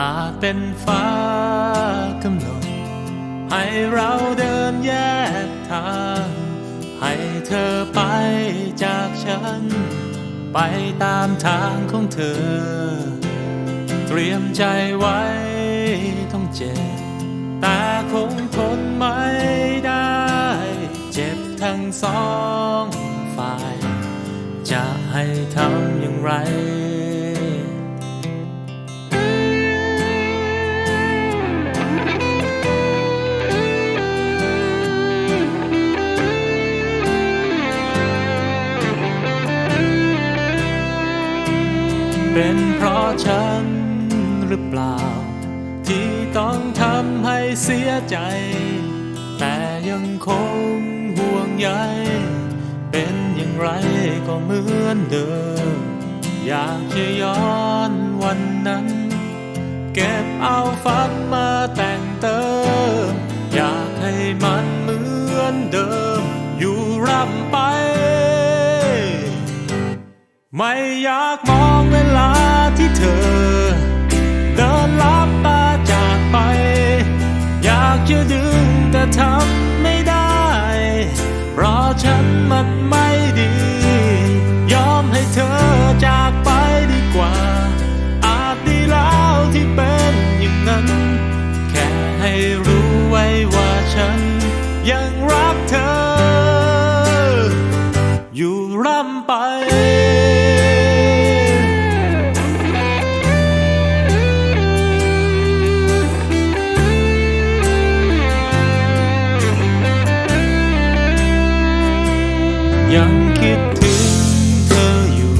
อาจเป็นฟ้ากำหนด ให้เราเดินแยกทาง ให้เธอไปจากฉัน ไปตามทางของเธอ เตรียมใจไว้ต้องเจ็บ แต่คงทนไม่ได้ เจ็บทั้งสองฝ่าย จะให้ทำอย่างไร เป็นเพราะฉันหรือเปล่า ที่ต้องทำให้เสียใจ แต่ยังคงห่วงใยเป็นอย่างไรก็เหมือนเดิม อยากจะย้อนวันนั้น เก็บเอาฝันมาแต่งเติม อยากให้มันเหมือนเดิม อยู่ร่ำไป ไม่อยากมองเว ฉัน ยังคิดถึงเธออยู่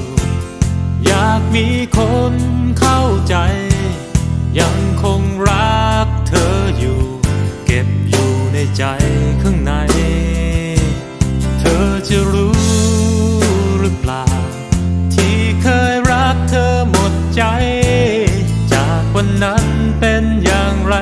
อยากมีคนเข้าใจ ยังคงรักเธออยู่ เก็บอยู่ในใจข้างใน เธอจะรู้หรือเปล่า ที่เคยรักเธอหมดใจ จากวันนั้นเป็นอย่างไร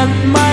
าก